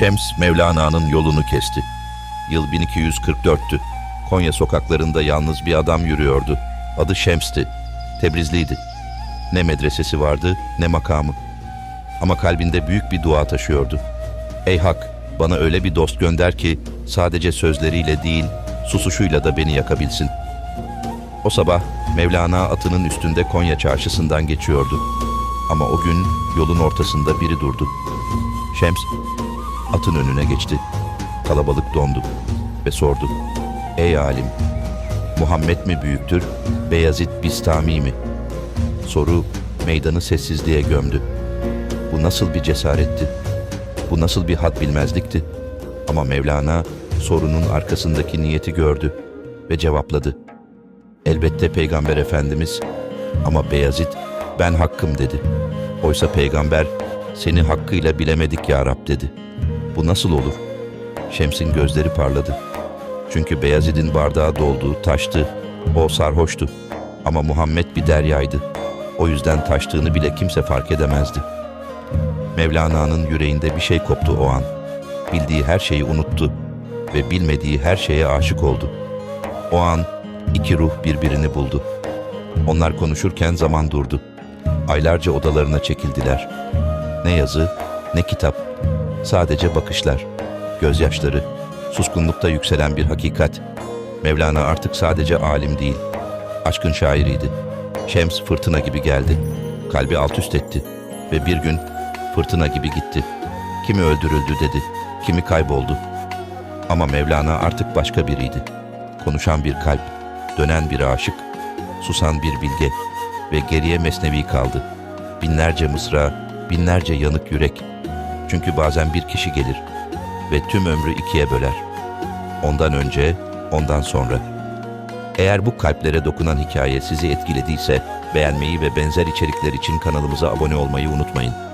Şems Mevlana'nın yolunu kesti. Yıl 1244'tü. Konya sokaklarında yalnız bir adam yürüyordu. Adı Şems'ti. Tebrizliydi. Ne medresesi vardı ne makamı. Ama kalbinde büyük bir dua taşıyordu. Ey Hak, bana öyle bir dost gönder ki sadece sözleriyle değil, susuşuyla da beni yakabilsin. O sabah Mevlana atının üstünde Konya çarşısından geçiyordu. Ama o gün yolun ortasında biri durdu. Şems atın önüne geçti. Kalabalık dondu ve sordu. Ey alim, Muhammed mi büyüktür, Beyazıt Bistami mi? Soru meydanı sessizliğe gömdü. Bu nasıl bir cesaretti? Bu nasıl bir had bilmezlikti? Ama Mevlana sorunun arkasındaki niyeti gördü ve cevapladı. Elbette Peygamber Efendimiz ama Beyazıt ben hakkım dedi. Oysa Peygamber seni hakkıyla bilemedik ya Rab dedi. Bu nasıl olur? Şems'in gözleri parladı. Çünkü Beyazıt'ın bardağı doldu, taştı. O sarhoştu. Ama Muhammed bir deryaydı. O yüzden taştığını bile kimse fark edemezdi. Mevlana'nın yüreğinde bir şey koptu o an. Bildiği her şeyi unuttu ve bilmediği her şeye aşık oldu. O an iki ruh birbirini buldu. Onlar konuşurken zaman durdu. Aylarca odalarına çekildiler. Ne yazı, ne kitap, sadece bakışlar, gözyaşları, suskunlukta yükselen bir hakikat. Mevlana artık sadece alim değil, aşkın şairiydi. Şems fırtına gibi geldi. Kalbi alt üst etti ve bir gün fırtına gibi gitti. Kimi öldürüldü dedi, kimi kayboldu. Ama Mevlana artık başka biriydi. Konuşan bir kalp, dönen bir aşık, susan bir bilge ve geriye mesnevi kaldı. Binlerce mısra, binlerce yanık yürek. Çünkü bazen bir kişi gelir ve tüm ömrü ikiye böler. Ondan önce, ondan sonra. Eğer bu kalplere dokunan hikaye sizi etkilediyse beğenmeyi ve benzer içerikler için kanalımıza abone olmayı unutmayın.